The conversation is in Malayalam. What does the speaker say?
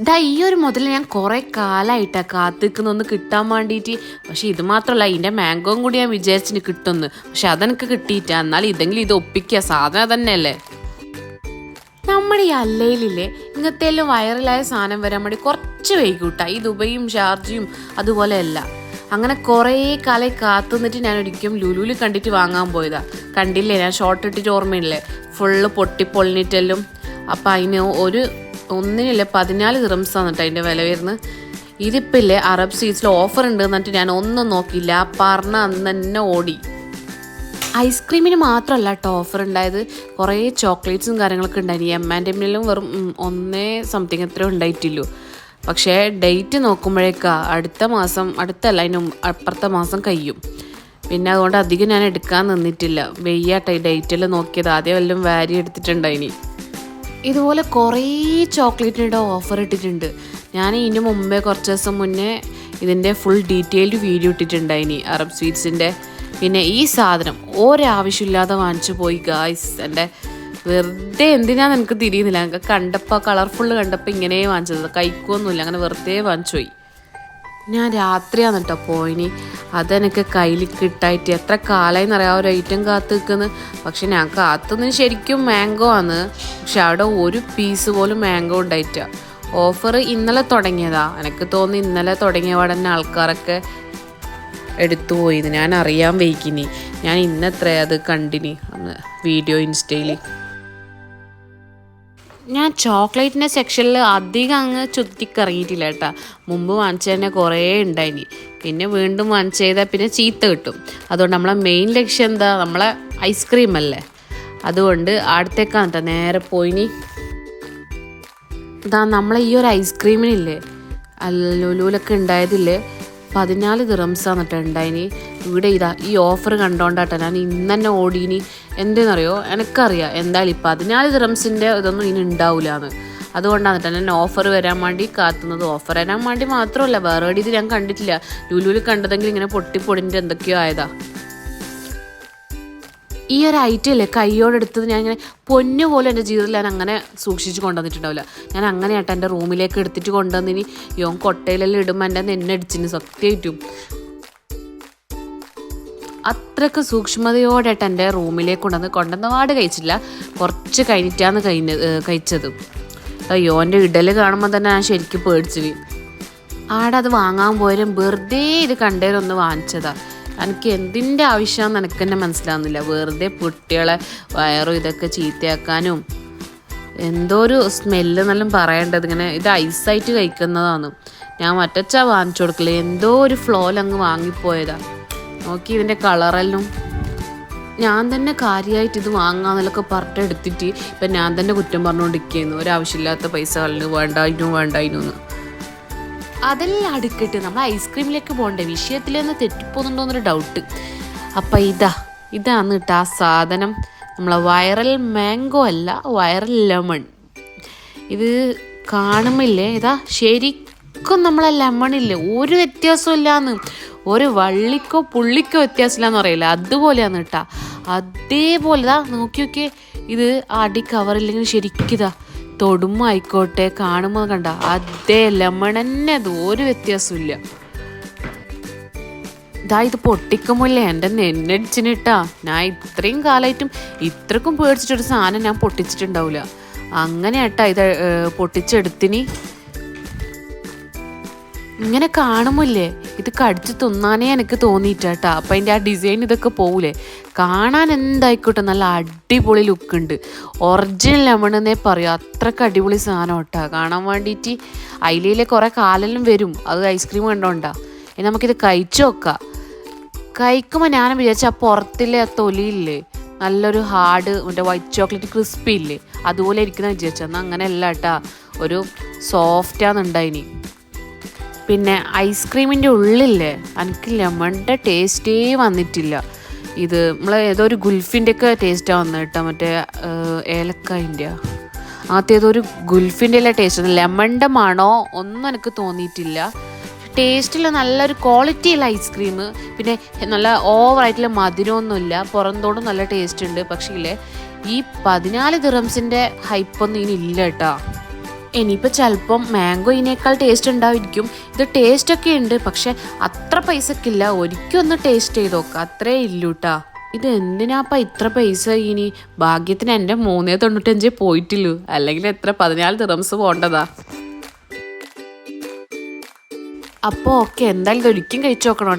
ദാ ഈ ഒരു മുതൽ ഞാൻ കുറേ കാലമായിട്ടാ കാത്തിക്കുന്ന ഒന്ന് കിട്ടാൻ വേണ്ടിയിട്ട് പക്ഷെ ഇത് മാത്രമല്ല ഇതിന്റെ മാംഗോയും കൂടി ഞാൻ വിചാരിച്ചിന് കിട്ടുമെന്ന് പക്ഷെ അതെനിക്ക് കിട്ടിയിട്ടാ എന്നാൽ ഇതെങ്കിലും ഇത് ഒപ്പിക്കുക സാധനം തന്നെയല്ലേ നമ്മുടെ ഈ അല്ലയിലില്ലേ ഇങ്ങനത്തെ എല്ലാം വൈറലായ സാധനം വരാൻ വേണ്ടി കുറച്ച് വൈകൂട്ടാ. ഈ ദുബൈയും ഷാർജയും അതുപോലെയല്ല. അങ്ങനെ കുറേ കാലം കാത്തുനിന്നിട്ട് ഞാൻ ഒരിക്കലും ലുലുവിൽ കണ്ടിട്ട് വാങ്ങാൻ പോയതാ. കണ്ടില്ലേ? ഞാൻ ഷോർട്ട് ഇട്ടിട്ട് ഓർമ്മയില്ലേ? ഫുള്ള് പൊട്ടിപ്പൊളിഞ്ഞിട്ടെല്ലാം. അപ്പം അതിന് ഒരു ഒന്നിനില്ല പതിനാല് ദിറംസാണ് കേട്ടോ അതിന്റെ വില വരുന്നത്. ഇതിപ്പോൾ ഇല്ലേ അറബ് സ്വീറ്റ്സിൽ ഓഫർ ഉണ്ട് എന്നിട്ട് ഞാൻ ഒന്നും നോക്കിയില്ല. പറഞ്ഞ അന്ന് തന്നെ ഓടി. ഐസ്ക്രീമിന് മാത്രമല്ല കേട്ടോ ഓഫർ ഉണ്ടായത്. കുറേ ചോക്ലേറ്റ്സും കാര്യങ്ങളൊക്കെ ഉണ്ടായിരുന്നു. എം ആൻഡ് എമ്മിലും വെറും ഒന്നേ സംതിങ് എത്ര ഉണ്ടായിട്ടില്ലൂ പക്ഷേ ഡേറ്റ് നോക്കുമ്പോഴേക്കാ അടുത്ത മാസം അടുത്തല്ല അതിന് അപ്പുറത്തെ മാസം കഴിയും. പിന്നെ അതുകൊണ്ട് അധികം ഞാൻ എടുക്കാൻ നിന്നിട്ടില്ല. വെയ്യാട്ടെ ഡേറ്റെല്ലാം നോക്കിയത്. ആദ്യം വല്ലതും വാരി എടുത്തിട്ടുണ്ടായിനി. ഇതുപോലെ കുറേ ചോക്ലേറ്റിന്റെ ഓഫർ ഇട്ടിട്ടുണ്ട്. ഞാൻ ഇതിന് മുമ്പേ കുറച്ച് ദിവസം മുന്നേ ഇതിന്റെ ഫുൾ ഡീറ്റെയിൽഡ് വീഡിയോ ഇട്ടിട്ടുണ്ടായിനി അറബ് സ്വീറ്റ്സിന്റെ പിന്നെ ഈ സാധനം ഒരാവശ്യമില്ലാതെ വാങ്ങിച്ചു പോയി ഗായ്സ് എന്റെ വെറുതെ എന്തിനാന്ന് എനിക്ക് തിരിയുന്നില്ല. എനിക്ക് കണ്ടപ്പോൾ കളർഫുള്ള് കണ്ടപ്പോൾ ഇങ്ങനെ വാങ്ങിച്ചത്. കഴിക്കുമൊന്നുമില്ല അങ്ങനെ വെറുതെ വാങ്ങിച്ചു പോയി. ഞാൻ രാത്രിയാണ് കേട്ടോ പോയിനി. അതെനിക്ക് കയ്യിൽ കിട്ടായിട്ട് എത്ര കാലമായി എന്നറിയാം ഒരു ഐറ്റം കാത്തു നിൽക്കുന്നത് പക്ഷെ ഞാൻ കാത്തുനിന്ന് ശരിക്കും മാംഗോ ആണ്. പക്ഷെ അവിടെ ഒരു പീസ് പോലും മാംഗോ ഉണ്ടായിട്ട ഓഫർ ഇന്നലെ തുടങ്ങിയതാ. എനിക്ക് തോന്നി ഇന്നലെ തുടങ്ങിയ ഉടനെ ആൾക്കാരൊക്കെ എടുത്തു പോയിന്ന് ഞാൻ അറിയാൻ വൈകിനി. ഞാൻ ഇന്നത്ര അത് കണ്ടിനി? അന്ന് വീഡിയോ ഇൻസ്റ്റയിൽ ഞാൻ ചോക്ലേറ്റിന്റെ സെക്ഷനിൽ അധികം അങ്ങ് ചുറ്റിക്കറങ്ങിയിട്ടില്ല കേട്ടോ. മുമ്പ് വാങ്ങിച്ച തന്നെ കുറേ ഉണ്ടായിനി. പിന്നെ വീണ്ടും വാങ്ങിച്ച് ചെയ്താൽ പിന്നെ ചീത്ത കിട്ടും. അതുകൊണ്ട് നമ്മളെ മെയിൻ ലക്ഷ്യം എന്താ? നമ്മളെ ഐസ്ക്രീം അല്ലേ? അതുകൊണ്ട് അടുത്തേക്കാണ് കേട്ടോ നേരെ പോയിനി. ഇതാ നമ്മളെ ഈ ഒരു ഐസ്ക്രീമിനില്ലേ ലുലുലൊക്കെ ഉണ്ടായതില്ലേ? പതിനാല് ദിറംസാണ് കേട്ടോ ഉണ്ടായിനി ഇവിടെ ഇതാ ഈ ഓഫർ കണ്ടോണ്ടാട്ടോ ഞാൻ ഇന്ന് തന്നെ ഓടീനി. എന്തെന്നറിയോ? എനിക്കറിയാം. എന്തായാലും ഈ പതിനാല് ദിറംസിന്റെ ഇതൊന്നും ഇനി ഉണ്ടാവില്ല എന്ന് അതുകൊണ്ടാണ് കേട്ടോ ഞാൻ ഓഫർ വരാൻ വേണ്ടി കാത്തുന്നത്. ഓഫർ വരാൻ വേണ്ടി മാത്രമല്ല വേറെ ഇത് ഞാൻ കണ്ടിട്ടില്ല. ലുലുവിൽ കണ്ടതെങ്കിൽ ഇങ്ങനെ പൊട്ടിപ്പൊടിന്റെ എന്തൊക്കെയോ ആയതാ. ഈ ഒരു ഐറ്റം ഇല്ലേ കൈയോടെടുത്തത് ഞാൻ ഇങ്ങനെ പൊന്നു പോലെ എന്റെ ജീവിതത്തിൽ ഞാൻ അങ്ങനെ സൂക്ഷിച്ച് കൊണ്ടുവന്നിട്ടുണ്ടാവില്ല. ഞാൻ അങ്ങനെ ആയിട്ട് എന്റെ റൂമിലേക്ക് എടുത്തിട്ട് കൊണ്ടുവന്നിനി. യോൻ കൊട്ടയിലെല്ലാം ഇടുമ്പോൾ എന്റെ നെന്നടിച്ചിന് സത്യമായിട്ടും. അത്രയ്ക്ക് സൂക്ഷ്മതയോടെയായിട്ട് എന്റെ റൂമിലേക്ക് കൊണ്ടുവന്ന് കൊണ്ടുവന്ന പാട് കഴിച്ചില്ല. കുറച്ച് കഴിഞ്ഞിട്ടാണ് കഴിഞ്ഞ കഴിച്ചത്. അയ്യോ എന്റെ ഇടൽ കാണുമ്പോൾ തന്നെ ഞാൻ ശരിക്കും പേടിച്ചു ആടെ അത് വാങ്ങാൻ പോയാലും വെറുതെ ഇത് കണ്ടേരൊന്ന് വാങ്ങിച്ചതാ. എനിക്ക് എന്തിന്റെ ആവശ്യമാണെന്ന് എനിക്ക് തന്നെ മനസ്സിലാവുന്നില്ല. വെറുതെ പൊട്ടികളെ വയറും ഇതൊക്കെ ചീത്തയാക്കാനും എന്തോ ഒരു സ്മെല്ല് എന്നെല്ലാം പറയേണ്ടത് ഇങ്ങനെ ഇത് ഐസായിട്ട് കഴിക്കുന്നതാണ്. ഞാൻ മറ്റച്ചാ വാങ്ങിച്ചു കൊടുക്കില്ല എന്തോ ഒരു ഫ്ലോൽ അങ്ങ് വാങ്ങിപ്പോയതാ. നോക്കി ഇതിന്റെ കളറെല്ലാം. ഞാൻ തന്നെ കാര്യമായിട്ട് ഇത് വാങ്ങാന്നൊക്കെ പറഞ്ഞിട്ട് എടുത്തിട്ട് ഇപ്പം ഞാൻ തന്നെ കുറ്റം പറഞ്ഞുകൊണ്ടിരിക്കുന്നു ഒരാവശ്യമില്ലാത്ത പൈസ കളഞ്ഞു. വേണ്ടായിരുന്നു വേണ്ടായിരുന്നു എന്ന്. അതെല്ലാം അടുക്കിട്ട് നമ്മൾ ഐസ്ക്രീമിലേക്ക് പോകണ്ടേ? വിഷയത്തിൽ നിന്ന് തെറ്റിപ്പോകുന്നുണ്ടോന്നൊരു ഡൗട്ട് അപ്പം ഇതാ ഇതാണ് കേട്ടോ ആ സാധനം. നമ്മളെ വൈറൽ മാംഗോ അല്ല വൈറൽ ലെമൺ ഇത് കാണുമില്ലേ ഇതാ ശരിക്കും നമ്മളെ ലെമണില്ലേ ഒരു വ്യത്യാസമില്ലാന്ന് ഒരു വള്ളിക്കോ പുള്ളിക്കോ വ്യത്യാസമില്ലാന്ന് പറയില്ല. അതുപോലെയാണ് കേട്ടോ. അതേപോലെ ഇതാ നോക്കി നോക്കിയേ ഇത് അടി കവറില്ലെങ്കിൽ ശരിക്കും ഇതാ തൊടുമ്പോ ആയിക്കോട്ടെ കാണുമ്പോൾ കണ്ട അതേ ലെമൺ തന്നെ അത് ഒരു വ്യത്യാസമില്ല ഇതാ ഇത് പൊട്ടിക്കുമ്പോല്ലേ എന്റെ നെന്നടിച്ചിനിട്ടാ ഞാൻ ഇത്രയും കാലമായിട്ടും ഇത്രക്കും പേടിച്ചിട്ടൊരു സാധനം ഞാൻ പൊട്ടിച്ചിട്ടുണ്ടാവില്ല. അങ്ങനെ ഏട്ടാ ഇത് പൊട്ടിച്ചെടുത്തിനി. ഇങ്ങനെ കാണുമില്ലേ ഇത് കടിച്ചു തിന്നാനേ എനിക്ക് തോന്നിയിട്ടാ അപ്പം അതിന്റെ ആ ഡിസൈൻ ഇതൊക്കെ പോവില്ലേ കാണാൻ എന്തായിക്കോട്ടെ നല്ല അടിപൊളി ലുക്ക് ഉണ്ട്. ഒറിജിനൽ ലെമൺ എന്നേ പറയൂ. അത്രയ്ക്ക് അടിപൊളി സാധനം കേട്ടോ കാണാൻ വേണ്ടിയിട്ട് അയിലയിലെ കുറേ കാലെല്ലാം വരും. അത് ഐസ്ക്രീം കണ്ടോണ്ടാ. ഇനി നമുക്കിത് കഴിച്ചു നോക്കാം. കഴിക്കുമ്പോൾ ഞാൻ വിചാരിച്ച ആ പുറത്തിലെ ആ തൊലിയില്ലേ? നല്ലൊരു ഹാർഡ് മറ്റേ വൈറ്റ് ചോക്ലേറ്റ് ക്രിസ്പി ഇല്ലേ? അതുപോലെ ഇരിക്കുന്ന വിചാരിച്ചു എന്നാൽ അങ്ങനെയല്ല കേട്ടാ ഒരു സോഫ്റ്റാന്നുണ്ടായിനി പിന്നെ ഐസ്ക്രീമിന്റെ ഉള്ളില്ലേ എനിക്ക് ലെമണിന്റെ ടേസ്റ്റേ വന്നിട്ടില്ല. ഇത് നമ്മൾ ഏതോ ഒരു ഗുൽഫിന്റെ ഒക്കെ ടേസ്റ്റാണ് വന്നത് കേട്ടോ മറ്റേ ഏലക്കായിന്റെ അങ്ങനത്തെ ഏതോ ഒരു ഗുൽഫിന്റെ എല്ലാം ടേസ്റ്റ് ലെമണിന്റെ മണോ ഒന്നും എനിക്ക് തോന്നിയിട്ടില്ല. ടേസ്റ്റിൽ നല്ലൊരു ക്വാളിറ്റിയുള്ള ഐസ്ക്രീം. പിന്നെ നല്ല ഓവറായിട്ടുള്ള മധുരമൊന്നുമില്ല. പുറന്തോടും നല്ല ടേസ്റ്റ് ഉണ്ട്. പക്ഷേ ഈ പതിനാല് ദിറംസിന്റെ ഹൈപ്പൊന്നും ഇനി ഇല്ല കേട്ടോ. ഇനിയിപ്പോൾ ചിലപ്പം മാംഗോ ഇതിനേക്കാൾ ടേസ്റ്റ് ഉണ്ടായിരിക്കും. ഇത് ടേസ്റ്റ് ഒക്കെ ഉണ്ട് പക്ഷെ അത്ര പൈസക്കില്ല ഒരിക്കലും ഒന്ന് ടേസ്റ്റ് ചെയ്ത് നോക്കുക അത്രേ ഇല്ലൂട്ടാ ഇത് എന്തിനാപ്പ ഇത്ര പൈസ ഇനി? ഭാഗ്യത്തിന് എന്റെ മൂന്നേ തൊണ്ണൂറ്റഞ്ചേ പോയിട്ടുള്ളൂ. അല്ലെങ്കിൽ എത്ര? പതിനാല് ദിറംസ് പോണ്ടതാ. അപ്പോൾ ഓക്കെ എന്തായാലും ഇത് ഒരിക്കലും കഴിച്ചു നോക്കണം